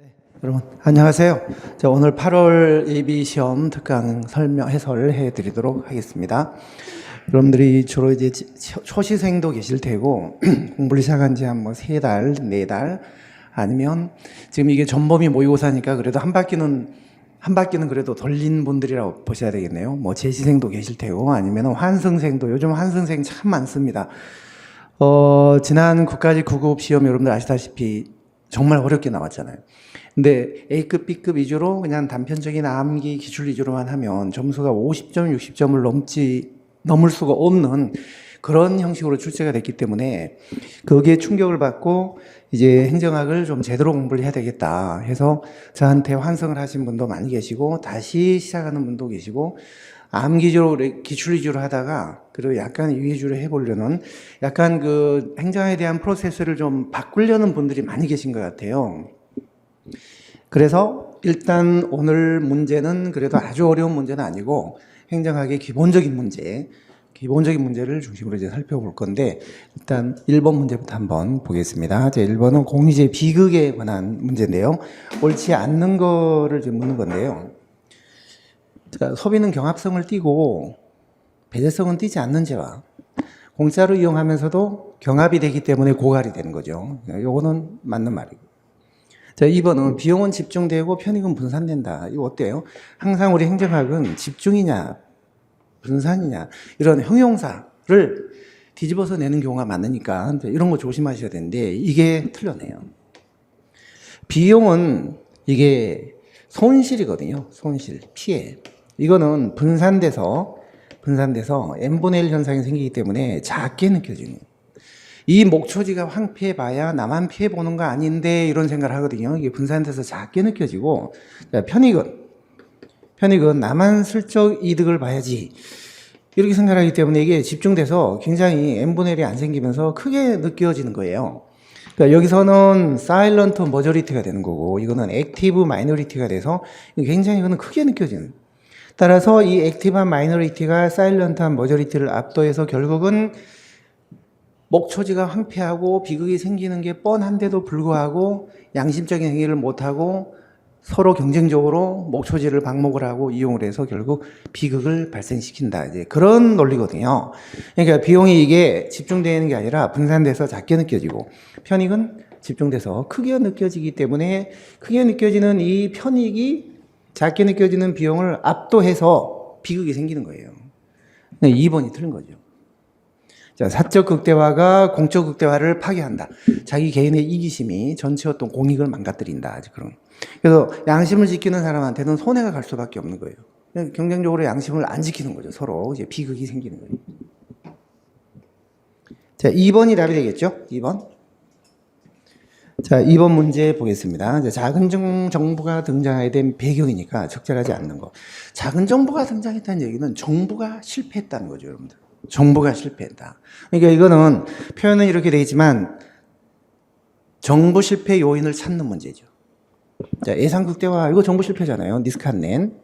네, 여러분 안녕하세요. 자, 오늘 8월 예비 시험 특강 설명 해설 해드리도록 하겠습니다. 여러분들이 주로 이제 초시생도 계실 테고 공부를 시작한 지 한 뭐 세 달, 네 달 아니면 지금 이게 전범위 모의고사니까 그래도 한 바퀴는 한 바퀴는 그래도 돌린 분들이라고 보셔야 되겠네요. 뭐 재시생도 계실 테고 아니면 환승생도 요즘 환승생 참 많습니다. 어, 지난 국가직 9급 시험 여러분들 아시다시피 정말 어렵게 나왔잖아요. 근데 A급, B급 위주로 그냥 단편적인 암기 기출 위주로만 하면 점수가 50점, 60점을 넘지, 넘을 수가 없는 그런 형식으로 출제가 됐기 때문에 거기에 충격을 받고 이제 행정학을 좀 제대로 공부를 해야 되겠다 해서 저한테 환승을 하신 분도 많이 계시고 다시 시작하는 분도 계시고 암 기주로 기출 위주로 하다가 그리고 약간 이 위주로 해보려는 약간 그 행정에 대한 프로세스를 좀 바꾸려는 분들이 많이 계신 것 같아요. 그래서 일단 오늘 문제는 그래도 아주 어려운 문제는 아니고 행정학의 기본적인 문제, 기본적인 문제를 중심으로 이제 살펴볼 건데 일단 1번 문제부터 한번 보겠습니다. 제 1번은 공유제 비극에 관한 문제인데요. 옳지 않는 거를 지금 묻는 건데요. 자, 소비는 경합성을 띠고 배제성은 띠지 않는 죄와 공짜로 이용하면서도 경합이 되기 때문에 고갈이 되는 거죠. 요거는 맞는 말이고. 자, 2번은 비용은 집중되고 편익은 분산된다. 이거 어때요? 항상 우리 행정학은 집중이냐, 분산이냐, 이런 형용사를 뒤집어서 내는 경우가 많으니까 이런 거 조심하셔야 되는데 이게 틀렸네요. 비용은 이게 손실이거든요. 손실, 피해. 이거는 분산돼서 분산돼서 n분의 1 현상이 생기기 때문에 작게 느껴지는. 이 목초지가 황폐해봐야 나만 피해보는 거 아닌데 이런 생각을 하거든요. 이게 분산돼서 작게 느껴지고 자, 편익은 편익은 나만 슬쩍 이득을 봐야지 이렇게 생각하기 때문에 이게 집중돼서 굉장히 n분의 1이 안 생기면서 크게 느껴지는 거예요. 그러니까 여기서는 사일런트 머저리티가 되는 거고 이거는 액티브 마이너리티가 돼서 굉장히 이거는 크게 느껴지는 따라서 이 액티브한 마이너리티가 사일런트한 머저리티를 압도해서 결국은 목초지가 황폐하고 비극이 생기는 게 뻔한데도 불구하고 양심적인 행위를 못하고 서로 경쟁적으로 목초지를 방목을 하고 이용을 해서 결국 비극을 발생시킨다. 이제 그런 논리거든요. 그러니까 비용이 이게 집중되는 게 아니라 분산돼서 작게 느껴지고 편익은 집중돼서 크게 느껴지기 때문에 크게 느껴지는 이 편익이 작게 느껴지는 비용을 압도해서 비극이 생기는 거예요. 2번이 틀린 거죠. 자, 사적 극대화가 공적 극대화를 파괴한다. 자기 개인의 이기심이 전체 어떤 공익을 망가뜨린다. 그런. 그래서 양심을 지키는 사람한테는 손해가 갈 수밖에 없는 거예요. 경쟁적으로 양심을 안 지키는 거죠. 서로 이제 비극이 생기는 거예요. 자, 2번이 답이 되겠죠? 2번. 자, 2번 문제 보겠습니다. 작은 정, 정부가 등장하게 된 배경이니까 적절하지 않는 거. 작은 정부가 등장했다는 얘기는 정부가 실패했다는 거죠, 여러분들. 정부가 실패했다. 그러니까 이거는 표현은 이렇게 되어 있지만 정부 실패 요인을 찾는 문제죠. 자, 예산 극대화 이거 정부 실패잖아요. 니스칸넨.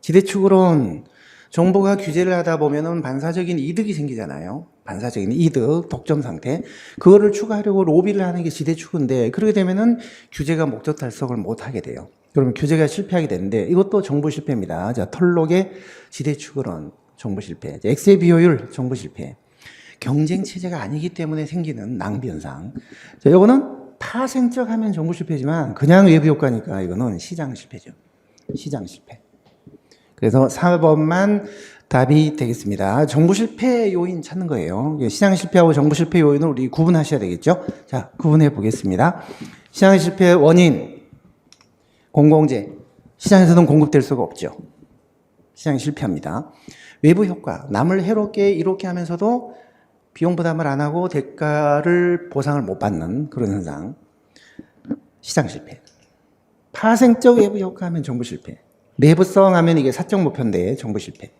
지대축으로는 정부가 규제를 하다 보면은 반사적인 이득이 생기잖아요. 반사적인 이득, 독점 상태. 그거를 추가하려고 로비를 하는 게 지대축인데 그렇게 되면은 규제가 목적 달성을 못 하게 돼요. 그러면 규제가 실패하게 되는데 이것도 정부 실패입니다. 자, 털록의 지대축으로는 정부 실패. 엑세 비효율 정부 실패. 경쟁 체제가 아니기 때문에 생기는 낭비 현상. 자, 요거는 파생적 하면 정부 실패지만 그냥 외부 효과니까 이거는 시장 실패죠. 시장 실패. 그래서 4번만 답이 되겠습니다. 정부 실패 요인 찾는 거예요. 시장 실패하고 정부 실패 요인을 우리 구분하셔야 되겠죠? 자, 구분해 보겠습니다. 시장 실패 원인, 공공재. 시장에서는 공급될 수가 없죠. 시장이 실패합니다. 외부 효과, 남을 해롭게 이롭게 하면서도 비용 부담을 안 하고 대가를 보상을 못 받는 그런 현상. 시장 실패. 파생적 외부 효과 하면 정부 실패. 내부성 하면 이게 사적 목표인데 정부 실패.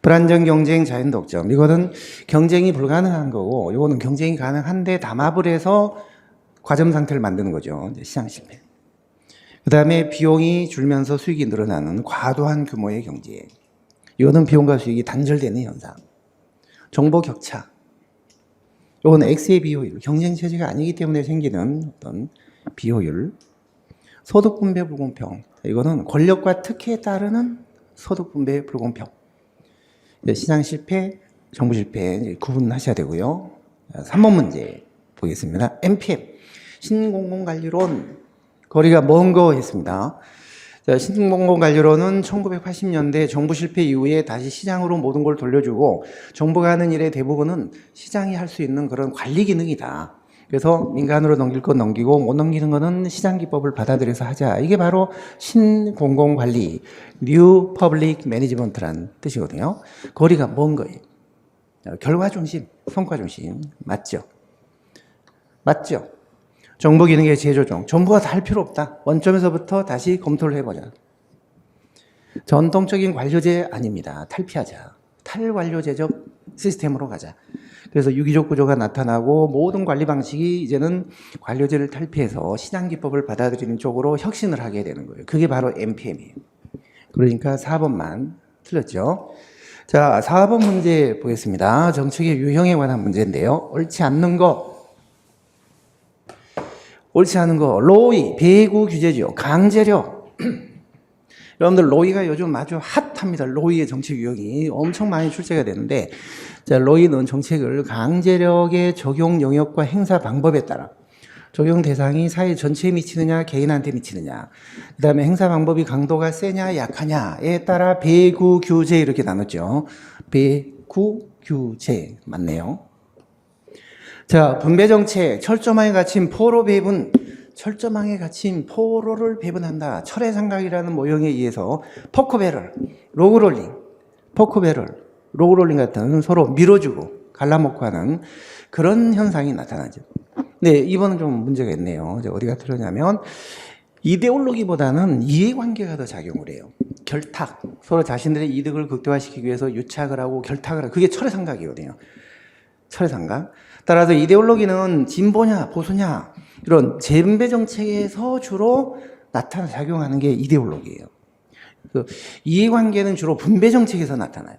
불안정 경쟁 자연 독점. 이거는 경쟁이 불가능한 거고, 이거는 경쟁이 가능한데 담합을 해서 과점 상태를 만드는 거죠. 시장 실패. 그 다음에 비용이 줄면서 수익이 늘어나는 과도한 규모의 경제. 이거는 비용과 수익이 단절되는 현상. 정보 격차. 이건 X의 비효율. 경쟁 체제가 아니기 때문에 생기는 어떤 비효율. 소득 분배 불공평. 이거는 권력과 특혜에 따르는 소득 분배 불공평. 시장 실패, 정부 실패 구분하셔야 되고요. 3번 문제 보겠습니다. MPM 신공공관리론 거리가 먼 거 했습니다. 자, 신공공관리론은 1980년대 정부 실패 이후에 다시 시장으로 모든 걸 돌려주고 정부가 하는 일의 대부분은 시장이 할 수 있는 그런 관리 기능이다. 그래서 민간으로 넘길 건 넘기고 못 넘기는 거는 시장 기법을 받아들여서 하자. 이게 바로 신공공 관리, New Public Management란 뜻이거든요. 거리가 먼 거예요. 결과 중심, 성과 중심. 맞죠? 맞죠? 정부 기능의 재조정. 정부가 다 할 필요 없다. 원점에서부터 다시 검토를 해보자. 전통적인 관료제 아닙니다. 탈피하자. 탈관료제적 시스템으로 가자. 그래서 유기적 구조가 나타나고 모든 관리 방식이 이제는 관료제를 탈피해서 시장 기법을 받아들이는 쪽으로 혁신을 하게 되는 거예요. 그게 바로 MPM이에요. 그러니까 4번만 틀렸죠. 자, 4번 문제 보겠습니다. 정책의 유형에 관한 문제인데요. 옳지 않는 거. 옳지 않은 거. 로이, 배구 규제죠. 강제력. 여러분들 로이가 요즘 아주 핫합니다. 로이의 정책 유형이 엄청 많이 출제가 되는데 자, 로이는 정책을 강제력의 적용 영역과 행사 방법에 따라 적용 대상이 사회 전체에 미치느냐 개인한테 미치느냐 그다음에 행사 방법이 강도가 세냐 약하냐에 따라 배구 규제 이렇게 나눴죠. 배구 규제 맞네요. 자, 분배 정책 철저망에 갇힌 포로 배분 철저망에 갇힌 포로를 배분한다. 철의 삼각이라는 모형에 의해서 포크배럴, 로그롤링, 포크배럴, 로그롤링 같은 서로 밀어주고 갈라먹고 하는 그런 현상이 나타나죠. 네, 이번은 좀 문제가 있네요. 어디가 틀렸냐면 이데올로기보다는 이해관계가 더 작용을 해요. 결탁, 서로 자신들의 이득을 극대화시키기 위해서 유착을 하고 결탁을 하고 그게 철의 삼각이거든요. 철의 삼각. 따라서 이데올로기는 진보냐 보수냐 이런 재분배 정책에서 주로 나타나 작용하는 게 이데올로기예요. 그 이해관계는 주로 분배 정책에서 나타나요.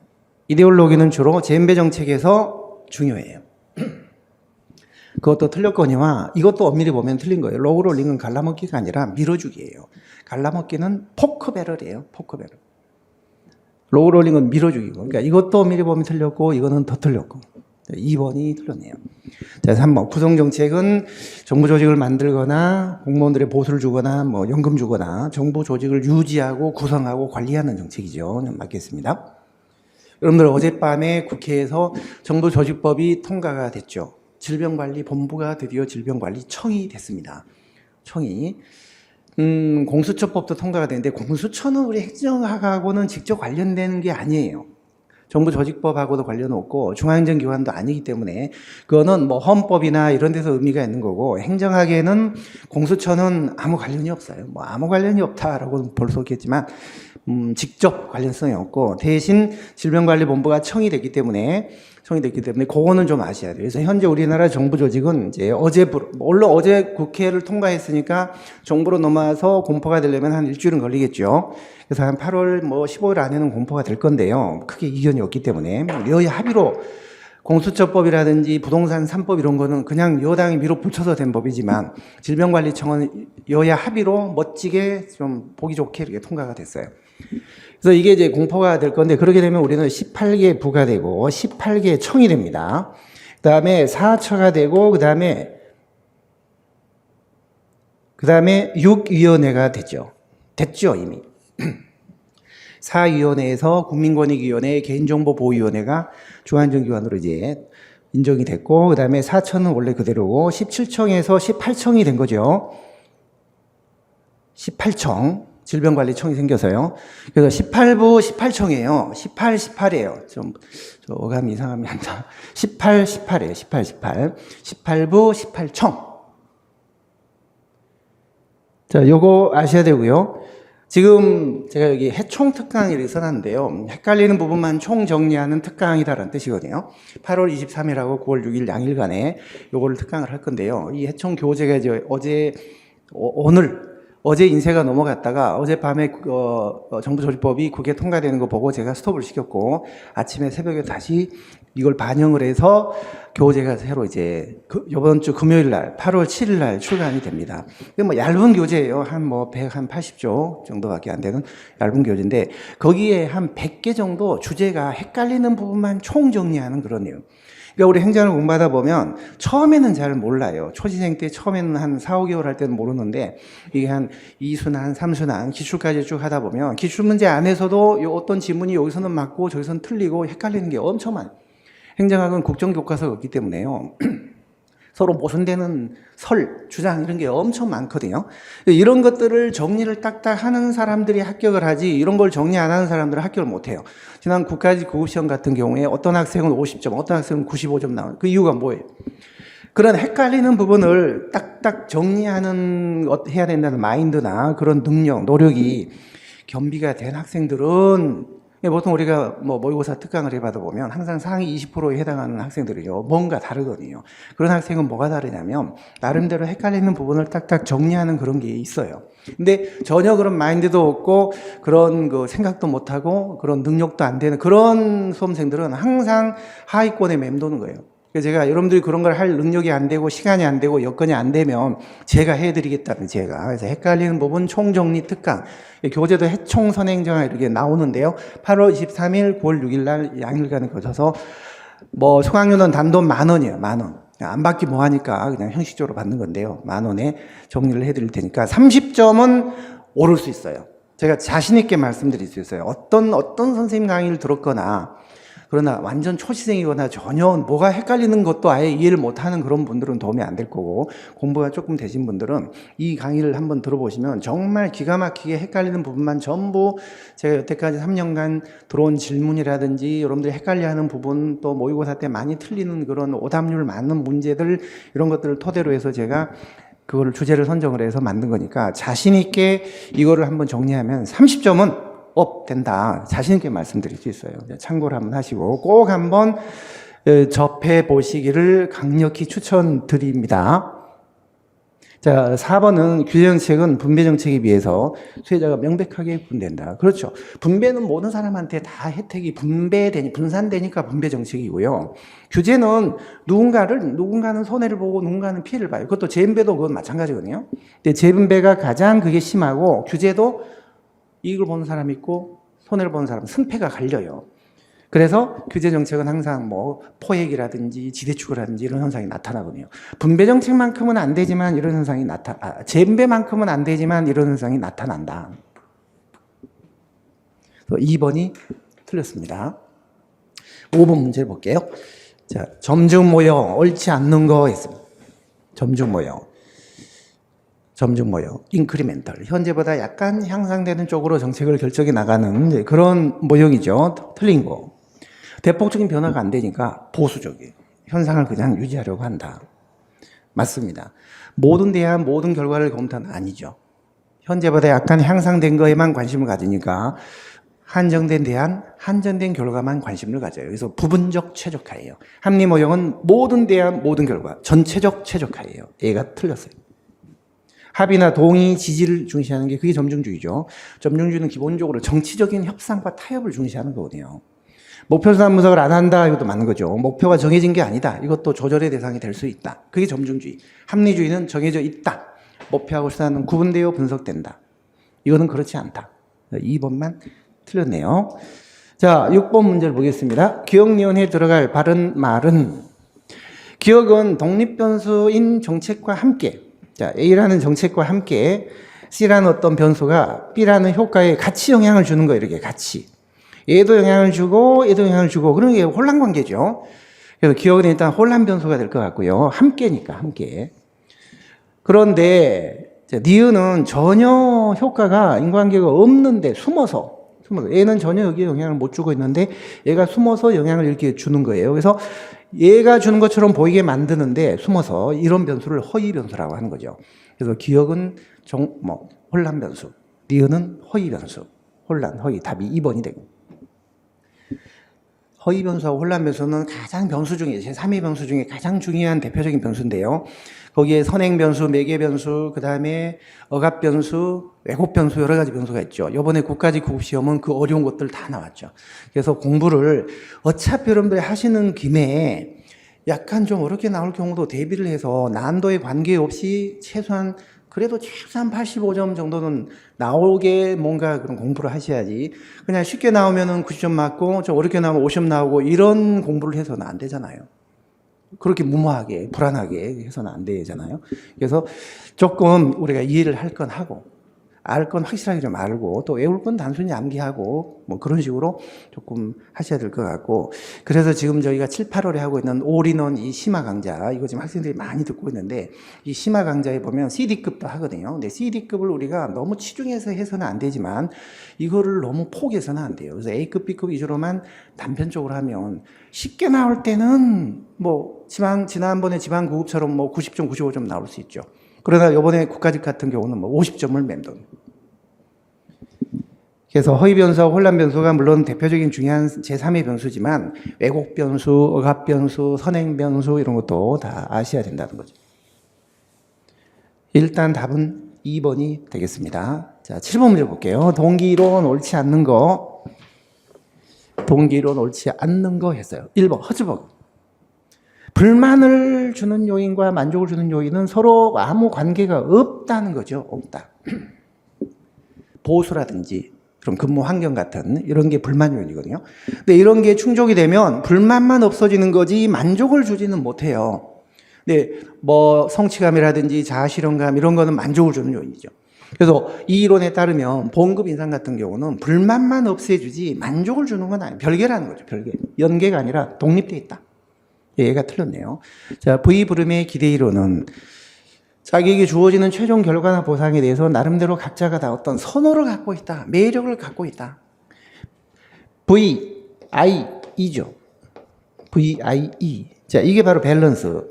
이데올로기는 주로 재분배 정책에서 중요해요. 그것도 틀렸거니와 이것도 엄밀히 보면 틀린 거예요. 로그롤링은 갈라먹기가 아니라 밀어주기예요. 갈라먹기는 포크배럴이에요. 포크배럴. 로그롤링은 밀어주기고. 그러니까 이것도 엄밀히 보면 틀렸고 이거는 더 틀렸고. 2번이 틀렸네요. 자, 3번. 구성정책은 정부 조직을 만들거나 공무원들의 보수를 주거나 뭐 연금 주거나 정부 조직을 유지하고 구성하고 관리하는 정책이죠. 맞겠습니다. 여러분들 어젯밤에 국회에서 정부 조직법이 통과가 됐죠. 질병관리본부가 드디어 질병관리청이 됐습니다. 청이. 음, 공수처법도 통과가 됐는데 공수처는 우리 행정학하고는 직접 관련되는 게 아니에요. 정부 조직법하고도 관련 없고 중앙행정기관도 아니기 때문에 그거는 뭐 헌법이나 이런 데서 의미가 있는 거고 행정학에는 공수처는 아무 관련이 없어요. 뭐 아무 관련이 없다라고 볼 수 없겠지만 음, 직접 관련성이 없고 대신 질병관리본부가 청이 됐기 때문에 청이 됐기 때문에 그거는 좀 아셔야 돼요. 그래서 현재 우리나라 정부 조직은 이제 어제 물론 어제 국회를 통과했으니까 정부로 넘어와서 공포가 되려면 한 일주일은 걸리겠죠. 그래서 한 8월 뭐 15일 안에는 공포가 될 건데요. 크게 이견이 없기 때문에 여야 합의로 공수처법이라든지 부동산 3법 이런 거는 그냥 여당이 밀어붙여서 된 법이지만 질병관리청은 여야 합의로 멋지게 좀 보기 좋게 이렇게 통과가 됐어요. 그래서 이게 이제 공포가 될 건데 그렇게 되면 우리는 18개 부가 되고 18개 청이 됩니다. 그 다음에 4처가 되고 그 다음에 그 다음에 6위원회가 되죠. 됐죠 이미. 사위원회에서 국민권익위원회, 개인정보보호위원회가 중앙정기관으로 이제 인정이 됐고, 그 다음에 4청은 원래 그대로고, 17청에서 18청이 된 거죠. 18청, 질병관리청이 생겨서요. 그래서 18부 18청이에요. 18, 18이에요. 좀, 저 어감이 이상합니다. 18, 18이에요. 18, 18. 18부 18청. 자, 요거 아셔야 되고요. 지금 제가 여기 해총 특강을 써놨는데요. 헷갈리는 부분만 총 정리하는 특강이다라는 뜻이거든요. 8월 23일하고 9월 6일 양일간에 요거를 특강을 할 건데요. 이 해총 교재가 어제, 어, 오늘, 어제 인쇄가 넘어갔다가 어젯밤에 그, 어, 어, 정부 조립법이 국회 통과되는 거 보고 제가 스톱을 시켰고 아침에 새벽에 다시 이걸 반영을 해서 교재가 새로 이제 그 이번 주 금요일 날 8월 7일 날 출간이 됩니다. 뭐 얇은 교재예요. 한 뭐 100, 한 80조 정도밖에 안 되는 얇은 교재인데 거기에 한 100개 정도 주제가 헷갈리는 부분만 총 정리하는 그런 내용. 그러니까 우리 행정을 공부하다 보면 처음에는 잘 몰라요. 초시생 때 처음에는 한 4, 5개월 할 때는 모르는데 이게 한 2순환, 3순환, 기출까지 쭉 하다 보면 기출 문제 안에서도 요 어떤 지문이 여기서는 맞고 저기서는 틀리고 헷갈리는 게 엄청 많아요. 행정학은 국정교과서가 없기 때문에요. 서로 모순되는 설, 주장 이런 게 엄청 많거든요. 이런 것들을 정리를 딱딱 하는 사람들이 합격을 하지 이런 걸 정리 안 하는 사람들은 합격을 못 해요. 지난 국가직 고급시험 같은 경우에 어떤 학생은 50점, 어떤 학생은 95점 나와요. 그 이유가 뭐예요? 그런 헷갈리는 부분을 딱딱 정리하는 어- 해야 된다는 마인드나 그런 능력, 노력이 겸비가 된 학생들은 예, 보통 우리가 뭐 모의고사 특강을 해봐도 보면 항상 상위 20%에 해당하는 학생들이요. 뭔가 다르거든요. 그런 학생은 뭐가 다르냐면 나름대로 헷갈리는 부분을 딱딱 정리하는 그런 게 있어요. 근데 전혀 그런 마인드도 없고 그런 그 생각도 못하고 그런 능력도 안 되는 그런 수험생들은 항상 하위권에 맴도는 거예요. 그래서 제가 여러분들이 그런 걸 할 능력이 안 되고 시간이 안 되고 여건이 안 되면 제가 해드리겠다는 제가 그래서 헷갈리는 부분 총정리 특강 교재도 해총 선행정화 이렇게 나오는데요. 8월 23일, 9월 6일 날 양일간을 거쳐서 뭐 수강료는 단돈 만 원이에요. 만 원. 안 받기 뭐 하니까 그냥 형식적으로 받는 건데요. 만 원에 정리를 해드릴 테니까 30점은 오를 수 있어요. 제가 자신 있게 말씀드릴 수 있어요. 어떤 어떤 선생님 강의를 들었거나 그러나 완전 초시생이거나 전혀 뭐가 헷갈리는 것도 아예 이해를 못하는 그런 분들은 도움이 안 될 거고 공부가 조금 되신 분들은 이 강의를 한번 들어보시면 정말 기가 막히게 헷갈리는 부분만 전부 제가 여태까지 3년간 들어온 질문이라든지 여러분들이 헷갈려하는 부분 또 모의고사 때 많이 틀리는 그런 오답률 많은 문제들 이런 것들을 토대로 해서 제가 그거를 주제를 선정을 해서 만든 거니까 자신 있게 이거를 한번 정리하면 30점은 업 된다. 자신 있게 말씀드릴 수 있어요. 참고를 한번 하시고 꼭 한번 어, 접해 보시기를 강력히 추천드립니다. 자, 4번은 규제 정책은 분배 정책에 비해서 수혜자가 명백하게 분된다. 그렇죠. 분배는 모든 사람한테 다 혜택이 분배되니, 분산되니까 분배 정책이고요. 규제는 누군가를, 누군가는 손해를 보고 누군가는 피해를 봐요. 그것도 재분배도 그건 마찬가지거든요. 근데 재분배가 가장 그게 심하고 규제도 이익을 보는 사람이 있고 손해를 보는 사람, 승패가 갈려요. 그래서 규제 정책은 항상 뭐 포획이라든지 지대축이라든지 이런 현상이 나타나거든요. 분배 정책만큼은 안 되지만 이런 현상이 나타, 아, 재분배만큼은 안 되지만 이런 현상이 나타난다. 그래서 2번이 틀렸습니다. 5번 문제 볼게요. 자, 점중 모형 옳지 않는 거 있습니다. 점중 모형. 점중 모형, 인크리멘탈. 현재보다 약간 향상되는 쪽으로 정책을 결정해 나가는 그런 모형이죠. 틀린 거. 대폭적인 변화가 안 되니까 보수적이에요. 현상을 그냥 유지하려고 한다. 맞습니다. 모든 대안, 모든 결과를 검토는 아니죠. 현재보다 약간 향상된 거에만 관심을 가지니까 한정된 대안, 한정된 결과만 관심을 가져요. 그래서 부분적 최적화예요. 합리 모형은 모든 대안, 모든 결과, 전체적 최적화예요. 얘가 틀렸어요. 합의나 동의, 지지를 중시하는 게 그게 점중주의죠. 점중주의는 기본적으로 정치적인 협상과 타협을 중시하는 거거든요. 목표 수단 분석을 안 한다 이것도 맞는 거죠. 목표가 정해진 게 아니다. 이것도 조절의 대상이 될 수 있다. 그게 점중주의. 합리주의는 정해져 있다. 목표하고 수단은 구분되어 분석된다. 이거는 그렇지 않다. 2번만 틀렸네요. 자, 6번 문제를 보겠습니다. 기억위원회에 들어갈 바른 말은 기억은 독립변수인 정책과 함께 자, A라는 정책과 함께 C라는 어떤 변수가 B라는 효과에 같이 영향을 주는 거예요. 이렇게 같이. 얘도 영향을 주고 얘도 영향을 주고 그런 게 혼란 관계죠. 그래서 기억은 일단 혼란 변수가 될 것 같고요. 함께니까 함께. 그런데 자, 니은은 전혀 효과가 인과관계가 없는데 숨어서 숨어서 얘는 전혀 여기에 영향을 못 주고 있는데 얘가 숨어서 영향을 이렇게 주는 거예요. 그래서 얘가 주는 것처럼 보이게 만드는데 숨어서 이런 변수를 허위 변수라고 하는 거죠. 그래서 기억은 정, 뭐 혼란 변수, 니은은 허위 변수, 혼란, 허위 답이 2번이 되고 허위 변수하고 혼란 변수는 가장 변수 중에 제3의 변수 중에 가장 중요한 대표적인 변수인데요. 거기에 선행 변수, 매개 변수, 그다음에 억압 변수, 왜곡 변수 여러 가지 변수가 있죠. 이번에 국가직 구급 시험은 그 어려운 것들 다 나왔죠. 그래서 공부를 어차피 여러분들이 하시는 김에 약간 좀 어렵게 나올 경우도 대비를 해서 난도에 관계없이 최소한 그래도 최소한 85점 정도는 나오게 뭔가 그런 공부를 하셔야지. 그냥 쉽게 나오면은 90점 맞고 좀 어렵게 나오면 50점 나오고 이런 공부를 해서는 안 되잖아요. 그렇게 무모하게 불안하게 해서는 안 되잖아요. 그래서 조금 우리가 이해를 할 건 하고 알 건 확실하게 좀 알고 또 외울 건 단순히 암기하고 뭐 그런 식으로 조금 하셔야 될 것 같고 그래서 지금 저희가 7, 8월에 하고 있는 올인원 이 심화 강좌 이거 지금 학생들이 많이 듣고 있는데 이 심화 강좌에 보면 CD급도 하거든요. 근데 CD급을 우리가 너무 치중해서 해서는 안 되지만 이거를 너무 포기해서는 안 돼요. 그래서 A급, B급 위주로만 단편적으로 하면 쉽게 나올 때는 뭐 지방 지난번에 지방 구급처럼 뭐 90점, 95점 나올 수 있죠. 그러나 이번에 국가직 같은 경우는 뭐 50점을 맴돈. 그래서 허위 변수와 혼란 변수가 물론 대표적인 중요한 제3의 변수지만 왜곡 변수, 억압 변수, 선행 변수 이런 것도 다 아셔야 된다는 거죠. 일단 답은 2번이 되겠습니다. 자, 7번 문제 볼게요. 동기이론 옳지 않는 거. 동기이론 옳지 않는 거 했어요. 1번 허즈버그. 불만을 주는 요인과 만족을 주는 요인은 서로 아무 관계가 없다는 거죠. 없다. 보수라든지 그런 근무 환경 같은 이런 게 불만 요인이거든요. 근데 이런 게 충족이 되면 불만만 없어지는 거지 만족을 주지는 못해요. 근데 뭐 성취감이라든지 자아실현감 이런 거는 만족을 주는 요인이죠. 그래서 이 이론에 따르면 봉급 인상 같은 경우는 불만만 없애주지 만족을 주는 건 아니에요. 별개라는 거죠. 별개. 연계가 아니라 독립돼 있다. 얘가 틀렸네요. 자, V 부름의 기대 이론은 자기에게 주어지는 최종 결과나 보상에 대해서 나름대로 각자가 다 어떤 선호를 갖고 있다. 매력을 갖고 있다. V, I, E죠. V, I, E. 자, 이게 바로 밸런스.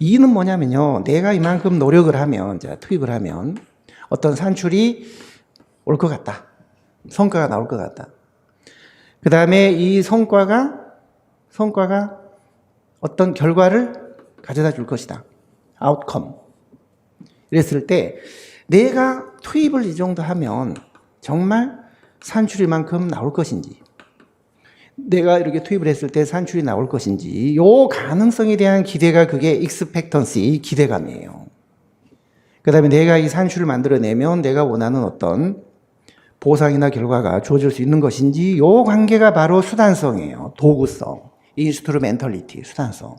E는 뭐냐면요. 내가 이만큼 노력을 하면, 자, 투입을 하면 어떤 산출이 올 것 같다. 성과가 나올 것 같다. 그 다음에 이 성과가, 성과가 어떤 결과를 가져다 줄 것이다. 아웃컴. 이랬을 때 내가 투입을 이 정도 하면 정말 산출이 만큼 나올 것인지 내가 이렇게 투입을 했을 때 산출이 나올 것인지 요 가능성에 대한 기대가 그게 익스펙턴시 기대감이에요. 그 다음에 내가 이 산출을 만들어내면 내가 원하는 어떤 보상이나 결과가 주어질 수 있는 것인지 요 관계가 바로 수단성이에요. 도구성. 인스트루멘털리티, 수단성.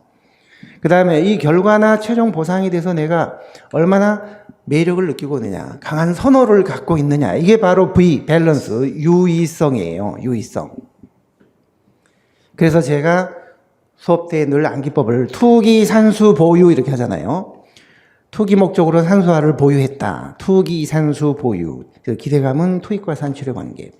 그 다음에 이 결과나 최종 보상에 대해서 내가 얼마나 매력을 느끼고 있느냐, 강한 선호를 갖고 있느냐. 이게 바로 V, 밸런스, 유의성이에요. 유의성. 그래서 제가 수업 때 늘 암기법을 투기, 산수, 보유 이렇게 하잖아요. 투기 목적으로 산수화를 보유했다. 투기, 산수, 보유. 그 기대감은 투입과 산출의 관계.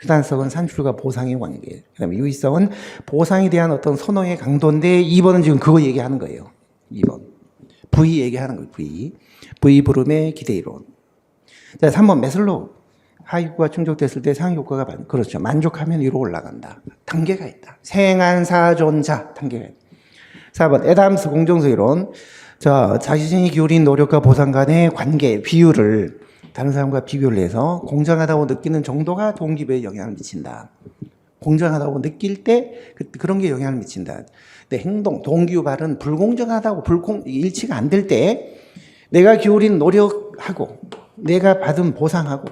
수단성은 산출과 보상의 관계. 그 다음에 유의성은 보상에 대한 어떤 선호의 강도인데 2번은 지금 그거 얘기하는 거예요. 2번. V 얘기하는 거예요. V. V 부름의 기대이론. 자, 3번 메슬로. 하위효과가 충족됐을 때 상효과가 반- 그렇죠. 만족하면 위로 올라간다. 단계가 있다. 생안사존자 단계가 있다. 4번 에담스 공정성 이론. 자, 자신이 기울인 노력과 보상 간의 관계, 비율을 다른 사람과 비교를 해서 공정하다고 느끼는 정도가 동기부여에 영향을 미친다. 공정하다고 느낄 때 그, 그런 게 영향을 미친다. 근데 행동, 동기유발은 불공정하다고 불공 일치가 안 될 때 내가 기울인 노력하고 내가 받은 보상하고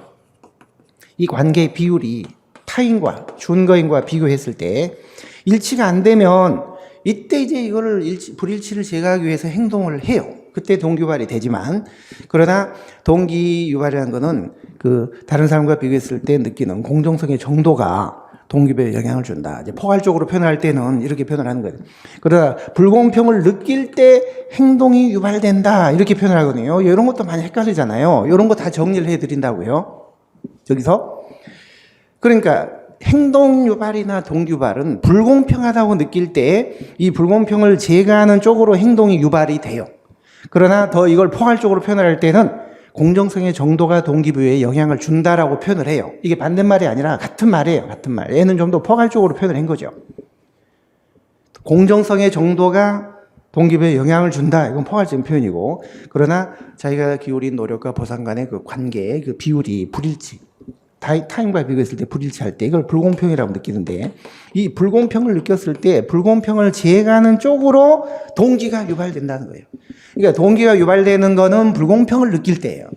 이 관계의 비율이 타인과 준거인과 비교했을 때 일치가 안 되면 이때 이제 이거를 일치, 불일치를 제거하기 위해서 행동을 해요. 그때 동기 유발이 되지만 그러나 동기 유발이라는 거는 그 다른 사람과 비교했을 때 느끼는 공정성의 정도가 동기부여에 영향을 준다. 이제 포괄적으로 표현할 때는 이렇게 표현을 하는 거예요. 그러나 불공평을 느낄 때 행동이 유발된다. 이렇게 표현을 하거든요. 이런 것도 많이 헷갈리잖아요. 이런 거 다 정리를 해드린다고요. 여기서. 그러니까 행동 유발이나 동기 유발은 불공평하다고 느낄 때 이 불공평을 제거하는 쪽으로 행동이 유발이 돼요. 그러나 더 이걸 포괄적으로 표현할 때는 공정성의 정도가 동기부여에 영향을 준다라고 표현을 해요. 이게 반대말이 아니라 같은 말이에요. 같은 말. 얘는 좀 더 포괄적으로 표현을 한 거죠. 공정성의 정도가 동기부여에 영향을 준다. 이건 포괄적인 표현이고 그러나 자기가 기울인 노력과 보상 간의 그 관계, 그 비율이 불일치. 타임과 비교했을 때 불일치할 때 이걸 불공평이라고 느끼는데 이 불공평을 느꼈을 때 불공평을 제해가는 쪽으로 동기가 유발된다는 거예요. 그러니까 동기가 유발되는 거는 불공평을 느낄 때예요.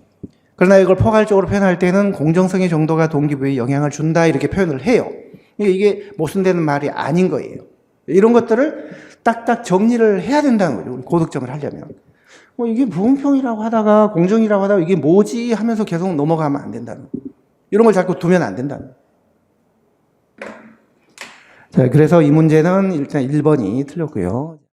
그러나 이걸 포괄적으로 표현할 때는 공정성의 정도가 동기부여에 영향을 준다 이렇게 표현을 해요. 이게- 이게 모순되는 말이 아닌 거예요. 이런 것들을 딱딱 정리를 해야 된다는 거죠. 고득점을 하려면. 뭐 이게 불공평이라고 하다가 공정이라고 하다가 이게 뭐지 하면서 계속 넘어가면 안 된다는 거예요. 이런 걸 자꾸 두면 안 거예요. 자, 그래서 이 문제는 일단 1번이 틀렸고요.